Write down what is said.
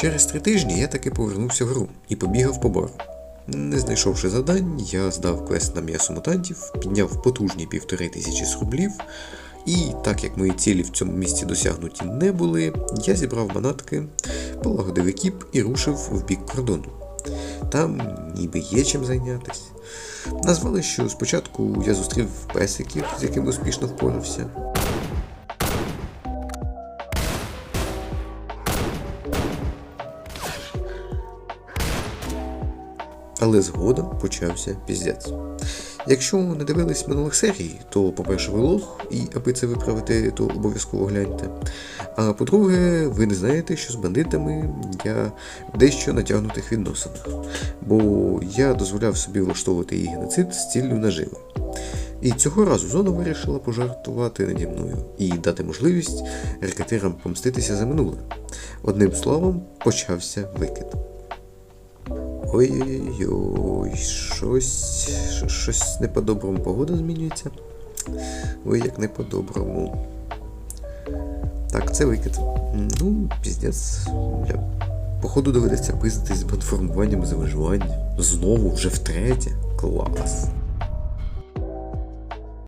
Через три тижні я таки повернувся в гру і побігав по бару. Не знайшовши завдань, я здав квест на м'ясо мутантів, підняв потужні півтори тисячі з рублів, і так як мої цілі в цьому місці досягнуті не були, я зібрав манатки, полагодив екіп і рушив в бік кордону. Там ніби є чим зайнятися. Назвали, що спочатку я зустрів песиків, з якими успішно впорався. Але згодом почався піздець. Якщо не дивились минулих серій, то, по-перше, ви лох, і аби це виправити, то обов'язково гляньте. А по-друге, ви не знаєте, що з бандитами я дещо натягнутих відносинах, бо я дозволяв собі влаштовувати її геноцид з ціллю наживи. І цього разу зона вирішила пожартувати наді мною і дати можливість рекетирам помститися за минуле. Одним словом, почався викид. Ой-ой-ой, щось, щось не по-доброму погода змінюється. Ой, як не по-доброму. Так, це викид. Ну, піздець. Походу доведеться пиздитись з платформуванням за виживання. Знову, вже втретє. Клас.